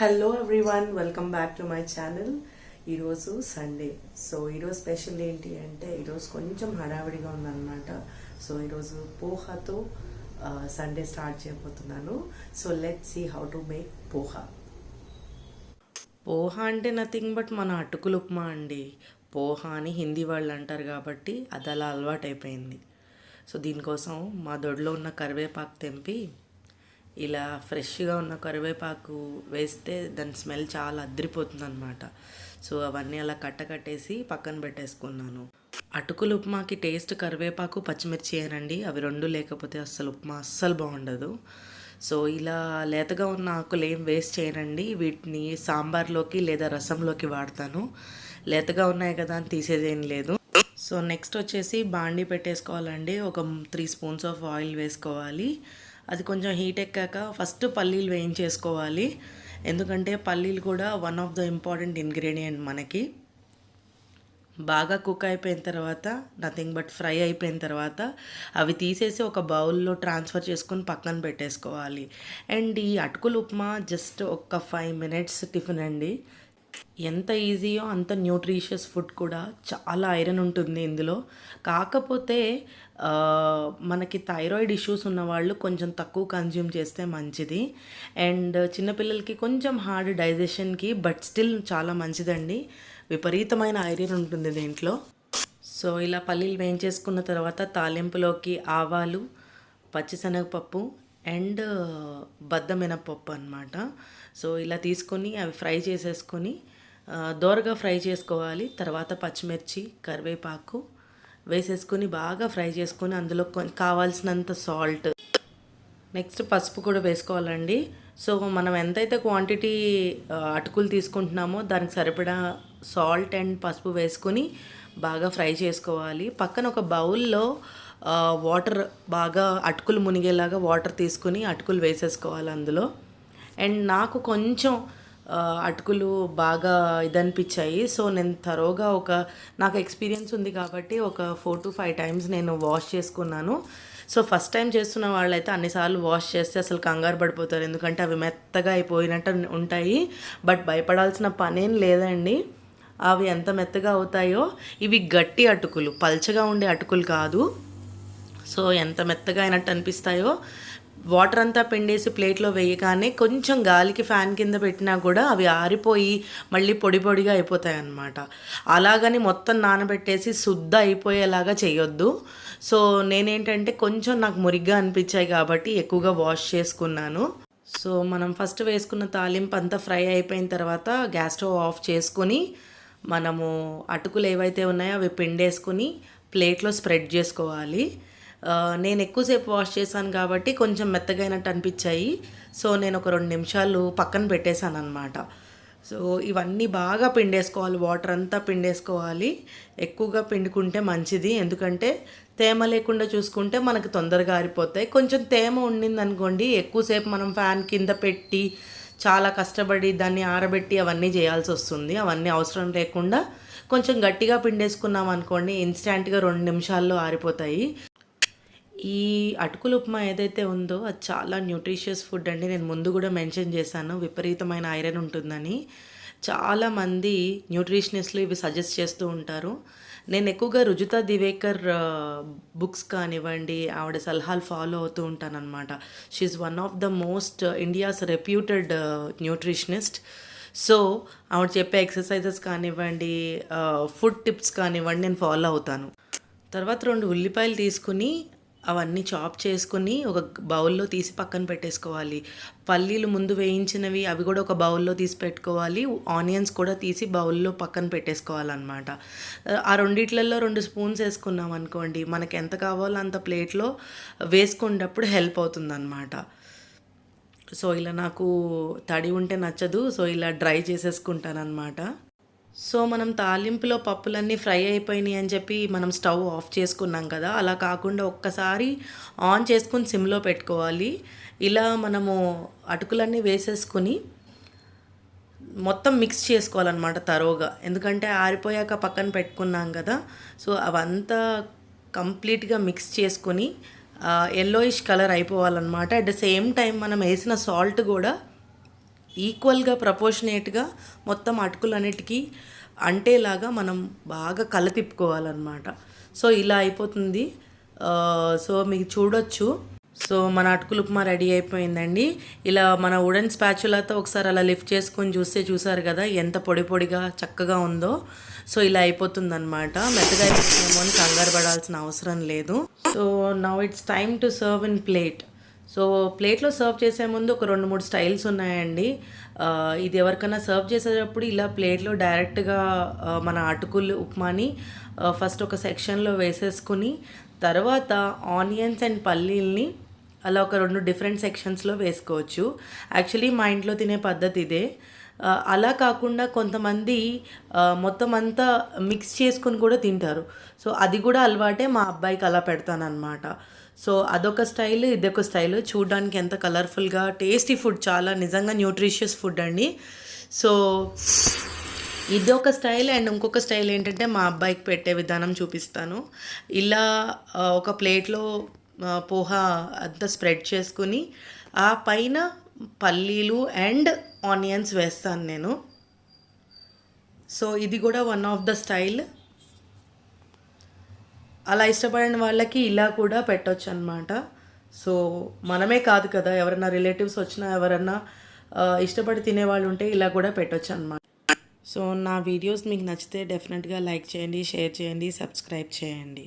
Hello everyone welcome back to my channel ఈరోజు Sunday so ఈరోజు special ఏంటి అంటే ఈరోజు కొంచెం హడావిడిగా ఉందన్నమాట. సో ఈరోజు పోహాతో సండే స్టార్ట్ చేయబోతున్నాను. So let see how to make poha. Poha అంటే నథింగ్ బట్ మన అటుకులు ఉప్మా అండి. పోహా అని హిందీ వాళ్ళు అంటారు కాబట్టి అది అలా అలవాటైపోయింది. సో దీనికోసం మా దొడ్లో ఉన్న కరివేపాకు తెంపి ఇలా ఫ్రెష్గా ఉన్న కరివేపాకు వేస్తే దాని స్మెల్ చాలా అద్దరిపోతుంది అనమాట సో అవన్నీ అలా కట్ట కట్టేసి పక్కన పెట్టేసుకున్నాను. అటుకులు ఉప్మాకి టేస్ట్ కరివేపాకు పచ్చిమిర్చి ఏనండి. అవి రెండు లేకపోతే అస్సలు ఉప్మా అస్సలు బాగుండదు. సో ఇలా లేతగా ఉన్న ఆకులు ఏం వేస్ట్ చేయనండి. వీటిని సాంబార్లోకి లేదా రసంలోకి వాడతాను. లేతగా ఉన్నాయి కదా అని తీసేదేం లేదు. సో నెక్స్ట్ వచ్చేసి బాండి పెట్టేసుకోవాలండి. ఒక త్రీ స్పూన్స్ ఆఫ్ ఆయిల్ వేసుకోవాలి. అది కొంచెం హీట్ ఎక్కాక ఫస్ట్ పల్లీలు వేయించేసుకోవాలి. ఎందుకంటే పల్లీలు కూడా one of the important ingredient మనకి. బాగా కుక్ అయిపోయిన తర్వాత నథింగ్ బట్ ఫ్రై అయిపోయిన తర్వాత అవి తీసేసి ఒక బౌల్లో ట్రాన్స్ఫర్ చేసుకొని పక్కన పెట్టేసుకోవాలి. అండ్ ఈ అటుకులు ఉప్మా జస్ట్ ఒక ఫైవ్ మినిట్స్ టిఫిన్ అండి. ఎంత ఈజీయో అంత న్యూట్రిషియస్ ఫుడ్ కూడా చాలా ఐరన్ ఉంటుంది ఇందులో. కాకపోతే మనకి థైరాయిడ్ ఇష్యూస్ ఉన్న వాళ్ళు కొంచెం తక్కువ కన్జ్యూమ్ చేస్తే మంచిది. అండ్ చిన్నపిల్లలకి కొంచెం హార్డ్ డైజెషన్కి బట్ స్టిల్ చాలా మంచిదండి. విపరీతమైన ఐరన్ ఉంటుంది దీంట్లో. సో ఇలా పల్లీలు వేయించేసుకున్న తర్వాత తాలింపులోకి ఆవాలు పచ్చిశనగపప్పు అండ్ బద్ద మినపప్పు అనమాట సో ఇలా తీసుకొని అవి ఫ్రై చేసేసుకొని దోరగా ఫ్రై చేసుకోవాలి. తర్వాత పచ్చిమిర్చి కరివేపాకు వేసేసుకొని బాగా ఫ్రై చేసుకొని అందులో కొం- కావాల్సినంత సాల్ట్. నెక్స్ట్ పసుపు కూడా వేసుకోవాలండి. సో మనం ఎంతైతే క్వాంటిటీ అటుకులు తీసుకుంటున్నామో దానికి సరిపడా సాల్ట్ అండ్ పసుపు వేసుకొని బాగా ఫ్రై చేసుకోవాలి. పక్కన ఒక బౌల్లో వాటర్ బాగా అటుకులు మునిగేలాగా వాటర్ తీసుకుని అటుకులు వేసేసుకోవాలి అందులో. అండ్ నాకు కొంచెం అటుకులు బాగా ఇదనిపించాయి. సో నేను తరోగా ఒక నాకు ఎక్స్పీరియన్స్ ఉంది కాబట్టి ఒక ఫోర్ టు ఫైవ్ టైమ్స్ నేను వాష్ చేసుకున్నాను. సో ఫస్ట్ టైం చేస్తున్న వాళ్ళైతే అన్నిసార్లు వాష్ చేస్తే అసలు కంగారు పడిపోతారు. ఎందుకంటే అవి మెత్తగా అయిపోయినట్టు ఉంటాయి. బట్ భయపడాల్సిన పనేం లేదండి. అవి ఎంత మెత్తగా అవుతాయో ఇవి గట్టి అటుకులు పల్చగా ఉండే అటుకులు కాదు. సో ఎంత మెత్తగా అయినట్టు అనిపిస్తాయో వాటర్ అంతా పిండేసి ప్లేట్లో వేయగానే కొంచెం గాలికి ఫ్యాన్ కింద పెట్టినా కూడా అవి ఆరిపోయి మళ్ళీ పొడి పొడిగా అయిపోతాయి అన్నమాట అలాగని మొత్తం నానబెట్టేసి శుద్ధ అయిపోయేలాగా చేయొద్దు. సో నేనేంటంటే కొంచెం నాకు మురిగ్గా అనిపించాయి కాబట్టి ఎక్కువగా వాష్ చేసుకున్నాను. సో మనం ఫస్ట్ వేసుకున్న తాలింపు అంతా ఫ్రై అయిపోయిన తర్వాత గ్యాస్ స్టవ్ ఆఫ్ చేసుకొని మనము అటుకులు ఏవైతే ఉన్నాయో అవి పిండేసుకుని ప్లేట్లో స్ప్రెడ్ చేసుకోవాలి. నేను ఎక్కువసేపు వాష్ చేశాను కాబట్టి కొంచెం మెత్తగైనట్టు అనిపించాయి. సో నేను ఒక రెండు నిమిషాలు పక్కన పెట్టేశాను అనమాట సో ఇవన్నీ బాగా పిండేసుకోవాలి. వాటర్ అంతా పిండేసుకోవాలి. ఎక్కువగా పిండుకుంటే మంచిది. ఎందుకంటే తేమ లేకుండా చూసుకుంటే మనకు తొందరగా ఆరిపోతాయి. కొంచెం తేమ ఉండింది అనుకోండి ఎక్కువసేపు మనం ఫ్యాన్ కింద పెట్టి చాలా కష్టపడి దాన్ని ఆరబెట్టి అవన్నీ చేయాల్సి వస్తుంది. అవన్నీ అవసరం లేకుండా కొంచెం గట్టిగా పిండేసుకున్నాం అనుకోండి ఇన్స్టాంట్గా రెండు నిమిషాల్లో ఆరిపోతాయి. ఈ అటుకులు ఉప్మా ఏదైతే ఉందో అది చాలా న్యూట్రిషియస్ ఫుడ్ అండి. నేను ముందు కూడా మెన్షన్ చేశాను. విపరీతమైన ఐరన్ ఉంటుందని. చాలామంది న్యూట్రిషనిస్ట్లు ఇవి సజెస్ట్ చేస్తూ ఉంటారు. నేను ఎక్కువగా రుజుతా దివేకర్ బుక్స్ కానివ్వండి ఆవిడ సలహాలు ఫాలో అవుతూ ఉంటానన్నమాట. She one of the most India's reputed nutritionist. So ఆవిడ చెప్పే ఎక్సర్సైజెస్ కానివ్వండి ఫుడ్ టిప్స్ కానివ్వండి నేను ఫాలో అవుతాను. తర్వాత రెండు ఉల్లిపాయలు తీసుకుని అవన్నీ చాప్ చేసుకుని ఒక బౌల్లో తీసి పక్కన పెట్టేసుకోవాలి. పల్లీలు ముందు వేయించినవి అవి కూడా ఒక బౌల్లో తీసి పెట్టుకోవాలి. ఆనియన్స్ కూడా తీసి బౌల్లో పక్కన పెట్టేసుకోవాలన్నమాట. ఆ రెండిట్లలో రెండు స్పూన్స్ వేసుకున్నాం అనుకోండి మనకి ఎంత కావాలో అంత ప్లేట్లో వేసుకునేటప్పుడు హెల్ప్ అవుతుందన్నమాట. సో ఇలా నాకు తడి ఉంటే నచ్చదు. సో ఇలా డ్రై చేసేసుకుంటాను అనమాట సో మనం తాలింపులో పప్పులన్నీ ఫ్రై అయిపోయినాయి అని చెప్పి మనం స్టవ్ ఆఫ్ చేసుకున్నాం కదా అలా కాకుండా ఒక్కసారి ఆన్ చేసుకుని సిమ్లో పెట్టుకోవాలి. ఇలా మనము అటుకులన్నీ వేసేసుకుని మొత్తం మిక్స్ చేసుకోవాలన్నమాట తరోగా. ఎందుకంటే ఆరిపోయాక పక్కన పెట్టుకున్నాం కదా సో అవంతా కంప్లీట్గా మిక్స్ చేసుకొని ఎల్లోయిష్ కలర్ అయిపోవాలన్నమాట. అట్ ద సేమ్ టైం మనం వేసిన సాల్ట్ కూడా ఈక్వల్గా ప్రపోర్షనేట్గా మొత్తం అటుకులన్నిటికీ అంటేలాగా మనం బాగా కల తిప్పుకోవాలన్నమాట సో ఇలా అయిపోతుంది. సో మీకు చూడొచ్చు. సో మన అటుకులు ఉప్మా రెడీ అయిపోయిందండి. ఇలా మన ఉడెన్ స్పాచులతో ఒకసారి అలా లిఫ్ట్ చేసుకొని చూస్తే చూసారు కదా ఎంత పొడి పొడిగా చక్కగా ఉందో. సో ఇలా అయిపోతుందన్నమాట. మెత్తగా అయిపోతుందేమో అని కంగారు పడాల్సిన అవసరం లేదు. So now it's time to serve in plate so ప్లేట్లో సర్వ్ చేసే ముందు ఒక రెండు మూడు స్టైల్స్ ఉన్నాయండి. ఇది ఎవరికైనా సర్వ్ చేసేటప్పుడు ఇలా ప్లేట్లో డైరెక్ట్గా మన అటుకులు ఉప్మాని ఫస్ట్ ఒక సెక్షన్లో వేసేసుకుని తర్వాత ఆనియన్స్ అండ్ పల్లీల్ని అలా ఒక రెండు డిఫరెంట్ సెక్షన్స్లో వేసుకోవచ్చు. యాక్చువల్లీ మా ఇంట్లో తినే పద్ధతి ఇదే. అలా కాకుండా కొంతమంది మొత్తం అంతా మిక్స్ చేసుకొని కూడా తింటారు. సో అది కూడా అలవాటే మా అబ్బాయికి అలా పెడతానన్నమాట. సో అదొక స్టైల్ ఇదొక స్టైల్. చూడడానికి ఎంత కలర్ఫుల్గా టేస్టీ ఫుడ్ చాలా నిజంగా న్యూట్రిషియస్ ఫుడ్ అండి. సో ఇది ఒక స్టైల్ అండ్ ఇంకొక స్టైల్ ఏంటంటే మా అబ్బాయికి పెట్టే విధానం చూపిస్తాను. ఇలా ఒక ప్లేట్లో పోహా పోహ అంతా స్ప్రెడ్ చేసుకుని ఆ పైన పల్లీలు అండ్ ఆనియన్స్ వేస్తాను నేను. సో ఇది కూడా వన్ ఆఫ్ ద స్టైల్. అలా ఇష్టపడిన వాళ్ళకి ఇలా కూడా పెట్టొచ్చు అనమాట సో మనమే కాదు కదా ఎవరైనా రిలేటివ్స్ వచ్చినా ఎవరన్నా ఇష్టపడి తినేవాళ్ళు ఉంటే ఇలా కూడా పెట్టొచ్చు అనమాట సో నా వీడియోస్ మీకు నచ్చితే డెఫినెట్గా లైక్ చేయండి షేర్ చేయండి సబ్స్క్రైబ్ చేయండి.